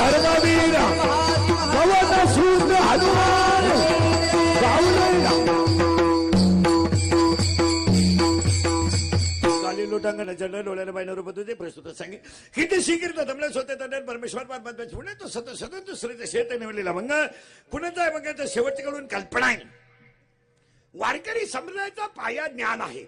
धर्मवीर गवत सूत्र हनुमान लोटांगण चढलं डोळ्याला बाईन रूप तुझे प्रस्तुत सांगे. किती शिकिरता तमल्या स्वतः तंडण परमेश्वर पाच पुणे तो सत सतत दुसऱ्याचं शेत निवडलेला भंग कुणाचा भंगाचा शेवटकडून कल्पना आहे. वारकरी संप्रदायाचा पाया ज्ञान आहे.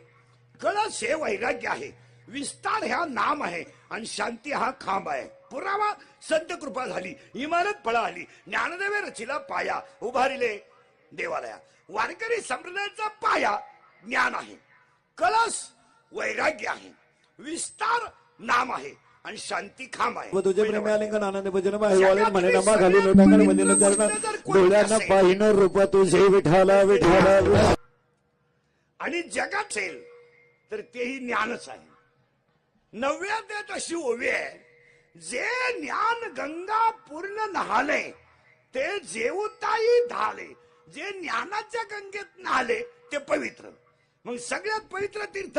कळस हे वैराग्य आहे. विस्तार ह्या नाम आहे. आणि शांती हा खांब आहे. पुरावा संत कृपा झाली इमारत फळा आली ज्ञानदेवे रचिला पाया उभारिले देवालया वारकरी संप्रदायाचा पाया ज्ञान आहे कळस वैराग्य आहे विस्तार नाम आहे आणि शांती खांब आहे. व तुझे प्रेमी आलिंगन आनंद भजन हिवाळे म्हणे नमा चरण डोळ्यांना पाहिनं रूप तुझे विठाला विठाला विठाला. आणि जगात असेल तर तेही ज्ञानच आहे. नवव्या त्यात अशी ओवी आहे जे ज्ञान गंगा पूर्ण नहाले ते जेवताही धाले जे ज्ञानाच्या गंगेत नहाले ते पवित्र. मग सगळ्यात पवित्र तीर्थ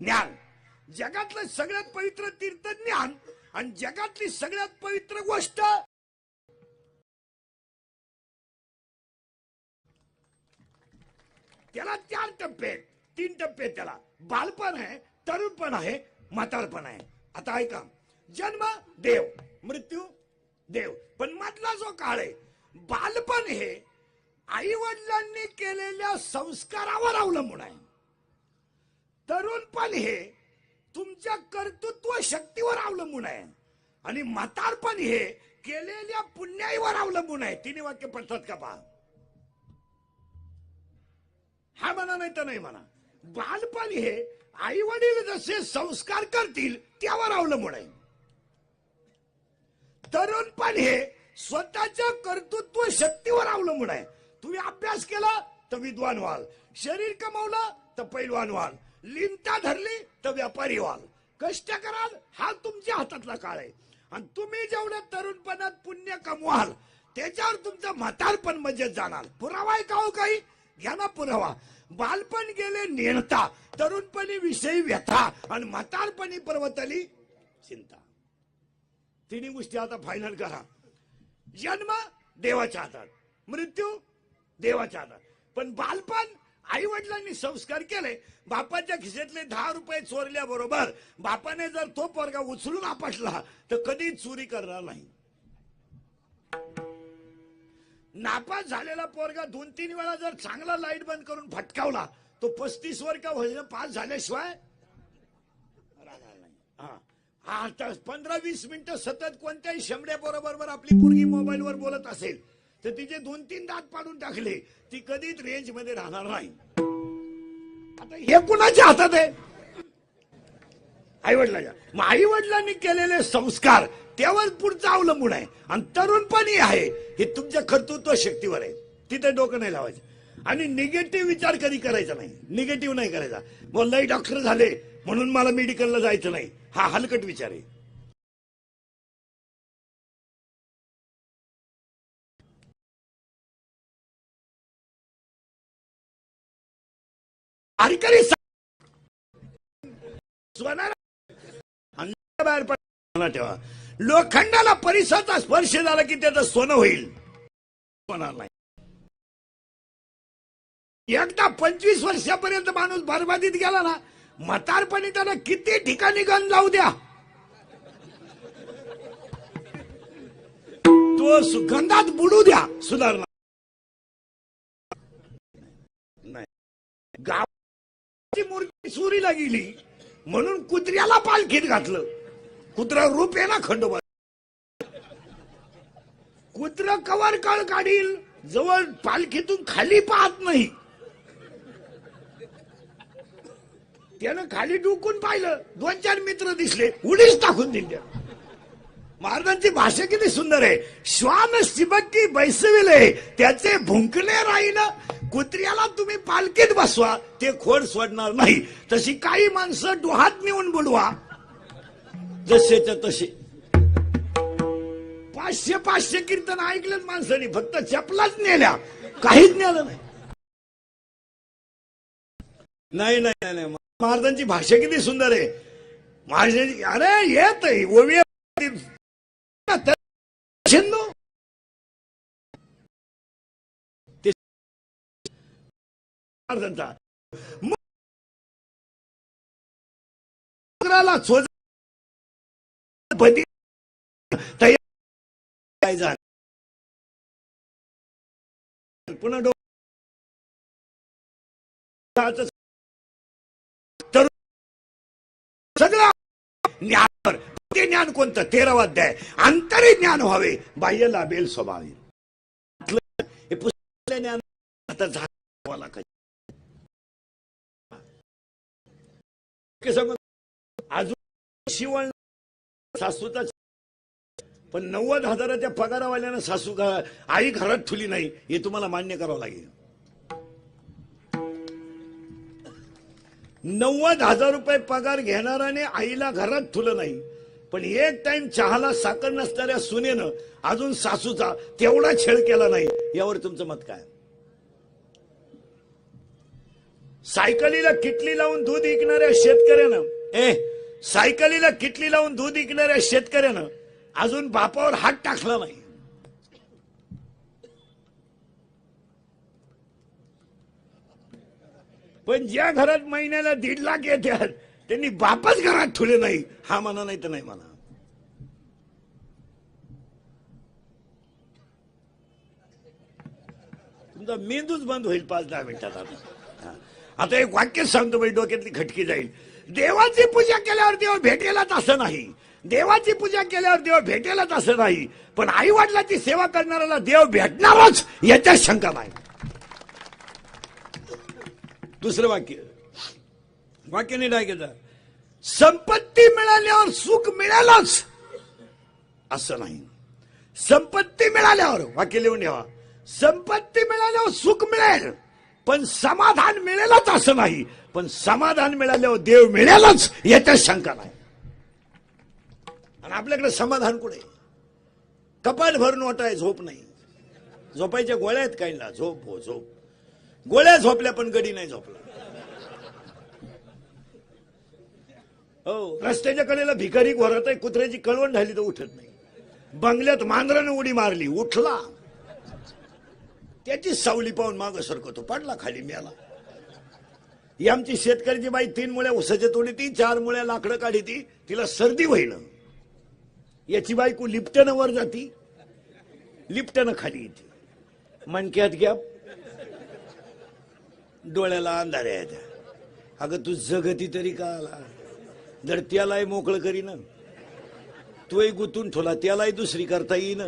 ज्ञान. जगातलं सगळ्यात पवित्र तीर्थ ज्ञान आणि जगातली सगळ्यात पवित्र गोष्ट? त्याला चार टप्पे तीन टप्पे त्याला. बालपण आहे तरुणपण आहे म्हातारपण आहे. आता ऐका. जन्म देव मृत्यू देव. पण मधला जो काळ आहे बालपण हे आई वडिलांनी केलेल्या संस्कारावर अवलंबून आहे. तरुणपण हे तुमच्या कर्तृत्व शक्तीवर अवलंबून आहे. आणि म्हातारपण हे केलेल्या पुण्याईवर अवलंबून आहे. तिन्ही वाक्य पडतात का पहा? हा म्हणा नाही तर नाही म्हणा. बालपण हे आई वडील जसे संस्कार करतील त्यावर अवलंबून आहे. तरुणपण हे स्वतःच्या कर्तृत्व शक्तीवर अवलंबून आहे. तुम्ही अभ्यास केला तर विद्वान व्हाल. शरीर कमावलं तर पैलवान व्हाल. लिंता धरली तर व्यापारी व्हाल. कष्ट कराल हा तुमच्या हातातला काळ आहे. आणि तुम्ही जेवढ्या तरुणपणात पुण्य कमवाल त्याच्यावर तुमचं म्हातारपण मजेत जाणार. पुरावा आहे का हो काही? घ्या ना पुरावा. बालपण गेले नेणता तरुणपणी विषयी व्यथा आणि म्हातारपणी पर्वतली चिंता. तिन्ही गोष्टी आता फायनल करा. जन्म देवाच्या हातात. मृत्यू देवाच्या हातात. पण बालपण आई वडिलांनी संस्कार केले. बापाच्या खिशातले दहा रुपये चोरल्याबरोबर बापाने जर तो पोरगा उचलून आपटला तर कधीच चोरी करणार नाही. नापास झालेला पोरगा दोन तीन वेळा जर चांगला लाइट बंद करून फटकावला तो पस्तीस वर का होईल पास झाल्याशिवाय राहणार नाही. हा. आता पंधरा वीस मिनिटं सतत कोणत्याही शंभड्या बरोबर आपली पोरगी मोबाईलवर बोलत असेल तर तिचे दोन तीन दात पाडून टाकले ती कधीच रेंजमध्ये राहणार नाही. आता हे कुणाच्या हातात आहे? आई वडिलांच्या मग आई वडिलांनी केलेले संस्कार त्यावर पुढचं अवलंबून आहे. आणि तरुणपणी आहे. हे तुमच्या कर्तृत्व शक्तीवर आहे. तिथे डोकं नाही लावायचं. आणि निगेटिव्ह विचार कधी करायचा नाही. निगेटिव्ह नाही करायचा. मग लई डॉक्टर झाले म्हणून मला मेडिकलला जायचं नाही. हा हलकट विचार आहे. बाहेर पडला ठेवा. लोखंडाला परिसराचा स्पर्श झाला की त्याचं सोनं होईल. होणार नाही. एकदा पंचवीस वर्षापर्यंत माणूस बर्बादीत गेला ना म्हातारपणी त्याला किती ठिकाणी गण लावू द्या. तो सुगंधात बुडू द्या सुधारणा. नाही. गावाची मूर्ती चोरीला गेली म्हणून कुत्र्याला पालखीत घातलं. कुत्रा रूप आहे ना खंडोबा. कुत्र कवर कळ काढील जवळ पालखीतून खाली पाहत नाही. त्यानं खाली डुकून पाहिलं. दोन चार मित्र दिसले. उडीच टाकून दिली. महाराजांची भाषा किती सुंदर आहे. श्वान शिबक्की बैसविले. त्याचे भुंकले राहील कुत्र्याला तुम्ही पालखीत बसवा. ते खोड सोडणार नाही. तशी काही माणसं डोहात नेऊन बुडवा. जसेच्या तसे. पाचशे पाचशे कीर्तन ऐकलं माणसाने. फक्त चपलाच नेल्या. काहीच नेलं नाही. नाही नाही नाही, नाही. महाराजांची भाषा किती सुंदर आहे. महाराजांची अरे येत आहे, ओवी सिंधू. ते महाराजांचा. चोज तयार पुन्हा डोंगराचं सगळं ज्ञान ते ज्ञान कोणतं? तेरावा अध्याय. अंतरी ज्ञान व्हावे. बाह्य लाभेल स्वभावी. हे पुस्तक ज्ञान आता झाला. अजून शिवण सासूचा पण नव्वद हजाराच्या पगारावाल्यानं सासू आई घरात ठुली नाही. हे तुम्हाला मान्य करावं लागेल. नव्वद हजार रुपये पगार घेणाराने आईला घरात ठुलं नाही. पण एक टाइम चहाला साखर नसणाऱ्या सुनेनं अजून सासूचा तेवढा छेड केला नाही. यावर तुमचं मत काय? सायकलीला किटली लावून दूध विकणाऱ्या शेतकऱ्यानं ए सायकलीला किटली लावून दूध विकणाऱ्या शेतकऱ्यानं अजून बापावर हात टाकला नाही. पण ज्या घरात महिन्याला दीड लाख येतात त्यांनी बापच घरात ठुले नाही. हा म्हणा नाही तर नाही म्हणा. तुमचा मेंदूच बंद होईल पाच दहा मिनिटात आता. आता एक वाक्य सांगतो बाई डोक्यातली खटकी जाईल. देवाची पूजा केल्यावर देव भेटेलच असं नाही. देवाची पूजा केल्यावर देव भेटेलच असं नाही. पण आई वडिलाची सेवा करणाऱ्याला देव भेटणारच याच्यात शंका नाही. दुसरं वाक्य. वाक्य नीट ऐकायचं संपत्ती मिळाल्यावर सुख मिळालाच. असं नाही. संपत्ती मिळाल्यावर वाक्य लिहून ठेवा. संपत्ती मिळाल्यावर सुख मिळेल पण समाधान मिळेलच असं नाही. पण समाधान मिळाल्यावर देव मिळेलच याच्यात शंका नाही. आणि आपल्याकडे समाधान कुठे? कपाट भरून वाटाय झोप नाही. झोपायच्या गोळ्या आहेत काहींना. झोप हो झोप. गोळ्या झोपल्या पण गडी नाही झोपला. हो. रस्त्याच्या कडेला भिकारी घोरत आहे कुत्र्याची कळवण झाली तर उठत नाही. बंगल्यात मांजरानं उडी मारली उठला. त्याची सावली पाहून माग सरकतो पडला खाली मेला. ही आमची शेतकऱ्याची बाई तीन मुळ्या उसाच्या तोडी ती चार मुळ्या लाकडं काढी ती तिला सर्दी होईन याची बायको लिफ्टनं वर जाती लिफ्टनं खाली येते. मनक्यात घ्या डोळ्याला अंधारे आहेत अगं तू जगती तरी का आला? जर त्यालाही मोकळं करीन तोही गुतून ठेवला त्यालाही दुसरी करता येईन.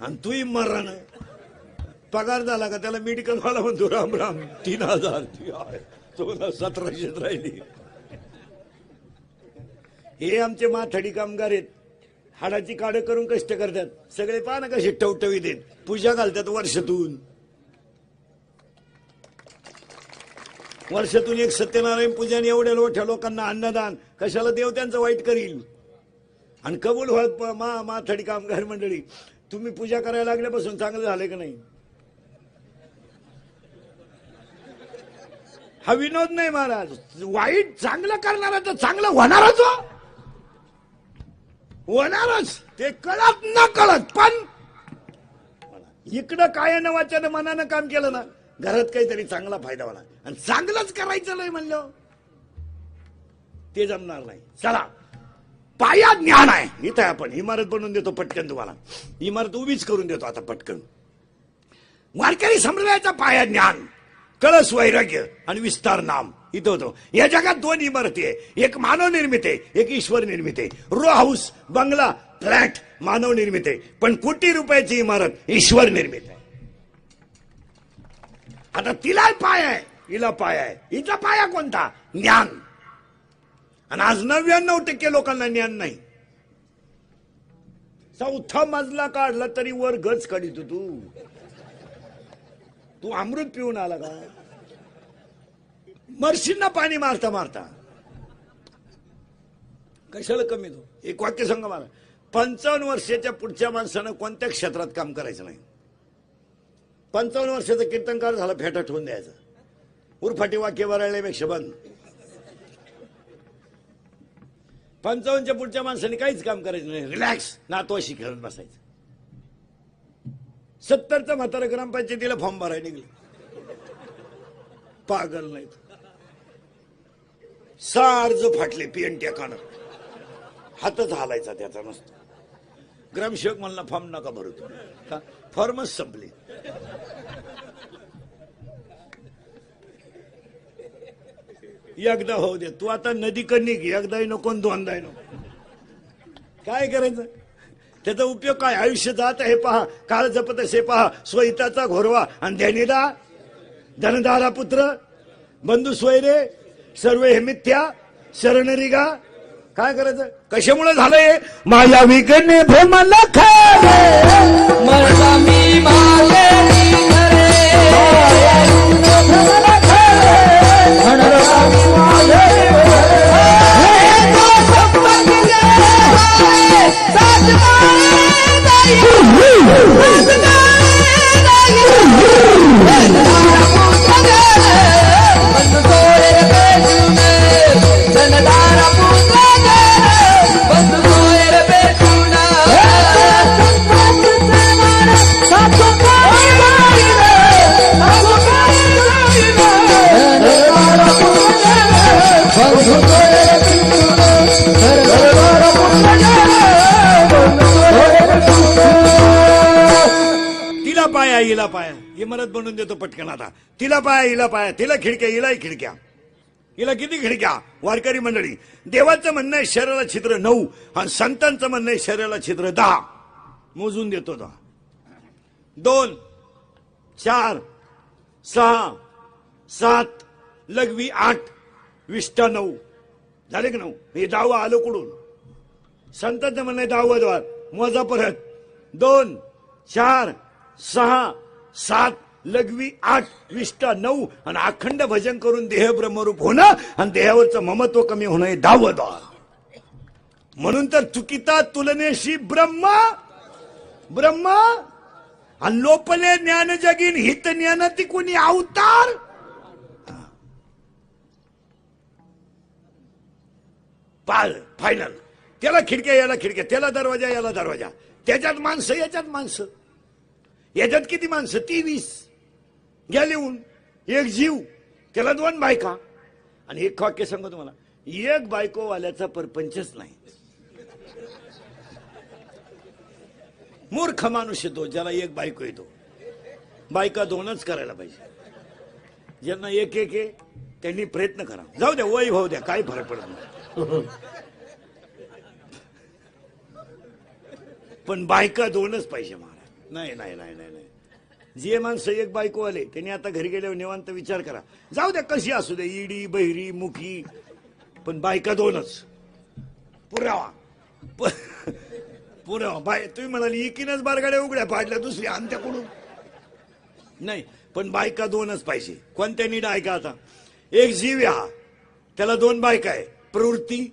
आणि तूही मरण. पगार झाला का त्याला मेडिकल वाला म्हणतो राम राम तीन हजार ती आहे. तो राहिली. हे आमचे माथडी कामगार आहेत. हाडाची काढ करून कष्ट करतात. सगळे पहा ना कसे टवटवी देत पूजा घालतात वर्षातून. वर्षातून एक सत्यनारायण पूजा आणि एवढ्या मोठ्या लोकांना अन्नदान. कशाला देव त्यांचं वाईट करील? आणि कबूल व्हा प- मा माथडी कामगार मंडळी तुम्ही पूजा करायला लागल्यापासून चांगलं झालंय का नाही? हा विनोद नाही महाराज. वाईट चांगलं करणारा तर चांगलं होणारच हो. होणारच. ते कळत न कळत पण इकडं काय न वाच्यानं मनानं काम केलं ना घरात काहीतरी चांगला फायदा होणार. आणि चांगलंच करायचं नाही म्हणलं. ते जमणार नाही. चला. पाया ज्ञान आहे. इथं आपण इमारत बनवून देतो पटकन तुम्हाला. इमारत उभीच करून देतो आता पटकन. वारकरी संप्रदायाचा पाया ज्ञान कळस वैराग्य आणि विस्तार नाम. इथं होतो. या जगात दोन इमारती आहे. एक मानव निर्मित आहे एक ईश्वर निर्मित आहे. रो हाऊस बंगला फ्लॅट मानव निर्मित आहे. पण कोटी रुपयाची इमारत ईश्वर निर्मित आहे. आता तिला पाय आहे हिला पाय आहे. हिचा पाया कोणता? ज्ञान. आणि आज नव्याण्णव टक्के लोकांना ज्ञान नाही. चौथा मजला काढला तरी वर गच काढित तू तू अमृत पिऊन आला का? मर्शींना पाणी मारता मारता. कशाला कमी तो? एक वाक्य सांगा मला. पंचावन्न वर्षाच्या पुढच्या माणसानं कोणत्या क्षेत्रात काम करायचं नाही? पंचावन्न वर्षाचा कीर्तनकार झाला फेटा ठेवून द्यायचा. उरफाटी वाक्य वराळल्यापेक्षा बंद. पंचावन्नच्या पुढच्या माणसाने काहीच काम करायचं नाही. रिलॅक्स नातवाशी खेळत बसायचं. सत्तरचा म्हातारा ग्रामपंचायतीला फॉर्म भरायला निघले. पागल नाहीत. सार्ज फाटले पीएन टेकानं हातच हालायचा त्याचा नसतो. ग्रामसेवक म्हणला फॉर्म नका भरू तुम्ही. फॉर्मच संपली. एकदा होऊ दे. तू आता नदी कन्नी घे. एकदाही नको आणि दोनदाही नको. काय करायचं? त्याचा उपयोग काय? आयुष्य जात आहे पहा. काळ जपत असे पहा. स्वहिताचा घोरवा. आणि ध्यानीदा धनदारा पुत्र. बंधू स्वैरे सर्व हे मिथ्या शरणरिगा. काय करायचं? कशामुळे झालंय? माझ्या विकने मी मरता तिला पाया हिला पाया. इमारत बनवून देतो पटकन आता. तिला पाया हिला पाया. तिला खिडक्या हिलाही खिडक्या. हिला किती खिडक्या? वारकरी मंडळी देवाचं म्हणणं आहे शरीराला छिद्र नऊ आणि संतांचं म्हणणं आहे शरीराला छिद्र दहा. मोजून देतो दहा दोन चार सहा सात लघवी आठ विष्टा नऊ. झाले की नऊ? हे दहावं आलो कुठून? संतांचं म्हणणं आहे दहावं द्वार. मोजा परत. दोन चार सहा सात लघवी आठ विष्टा नऊ आणि अखंड भजन करून देह ब्रह्मरूप होणं आणि देहावरचं ममत्व कमी होणं हे दहावं म्हणून तर चुकिता तुलनेशी ब्रह्म ब्रह्म आणि लोपले ज्ञान जगीन हित ज्ञान ती कोणी अवतार? पाल फायनल त्याला खिडक्या याला खिडक्या. त्याला दरवाजा याला दरवाजा. त्याच्यात माणसं याच्यात माणसं. याच्यात किती माणसं? तेवीस. घ्या लिहून एक जीव. त्याला दोन बायका. आणि एक वाक्य सांगतो तुम्हाला. एक बायकोवाल्याचा परपंचच नाही. मूर्ख माणूस येतो ज्याला एक बायको येतो. बायका दोनच करायला पाहिजे. ज्यांना एक एक आहे त्यांनी प्रयत्न करा. जाऊ द्या वय भाऊ द्या काय फरक पडत नाही. पण बायका दोनच पाहिजे मग नाही नाही नाही नाही नाही. जे माणसं एक बायको आले त्यांनी आता घरी गेल्यावर निवांत विचार करा. जाऊ द्या कशी असू दे इडी बहिरी मुखी पण बायका दोनच. पुरावा. प- पुरावा. बाय तुम्ही म्हणाली एकीनच बारगाड्या उघड्या पाडल्या दुसरी त्याकडून नाही पण बायका दोनच पाहिजे. कोणत्या नीड ऐका आता? एक जीव आहे हा. त्याला दोन बायका आहे. प्रवृत्ती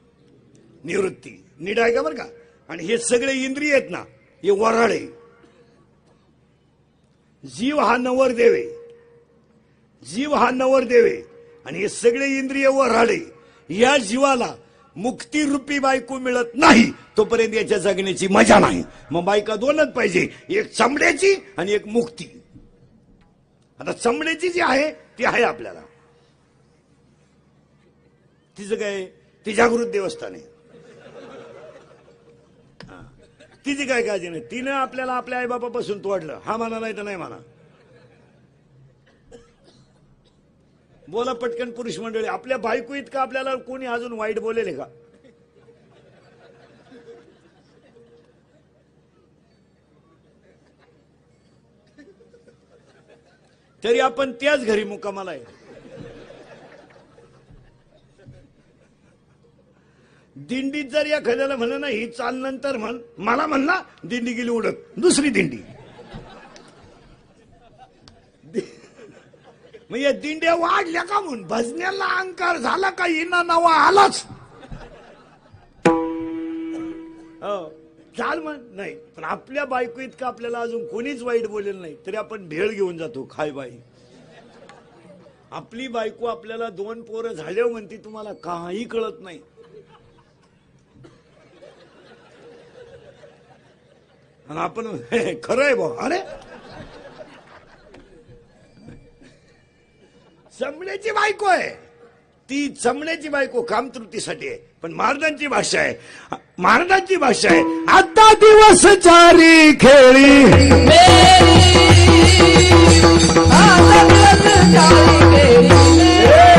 निवृत्ती. नीड आहे का बरं का? आणि हे सगळे इंद्रिय आहेत ना हे वराळ. आहे जीव हा नवर देवे. जीव हा नवर देवे. आणि हे सगळे इंद्रिय वराळे या जीवाला मुक्तीरूपी बायको मिळत नाही तोपर्यंत याच्या जगण्याची मजा नाही. मग बायका दोनच पाहिजे एक चमड्याची आणि एक मुक्ती. आता चमड्याची जी आहे ती आहे आपल्याला. तिचं काय? ती जागृत देवस्थान आहे हा. तिची काय काळजी नाही. तिनं आपल्याला आपल्या आईबापापासून तोडलं. हा म्हणा नाही तर नाही म्हणा. बोला पटकन पुरुष मंडळी आपल्या बायको इतकं आपल्याला कोणी अजून वाईट बोलेल का? तरी आपण त्याच घरी मुक्कामाला आहे. दिंडीत जर या खल्याला म्हणलं ना ही चाल नंतर म्हण मला म्हणला दिंडी गेली उडत. दुसरी दिंडी. मग या दिंड्या वाढल्या का म्हणून? भजण्याला अंकार झाला का? हिना नवा आलाच. हो. चाल म्हण. नाही पण आपल्या बायको इतकं आपल्याला अजून कोणीच वाईट बोलेल नाही तरी आपण भेळ घेऊन जातो खाय बाई. आपली बायको आपल्याला दोन पोरं झाल्यावर म्हणते तुम्हाला काही कळत नाही. आणि आपण खरं आहे भाऊ अरे? चमड्याची बायको आहे. ती चमड्याची बायको कामतृप्तीसाठी आहे. पण महाराजांची भाषा आहे. महाराजांची भाषा आहे. आता दिवस चारी खेळी. आता दिवस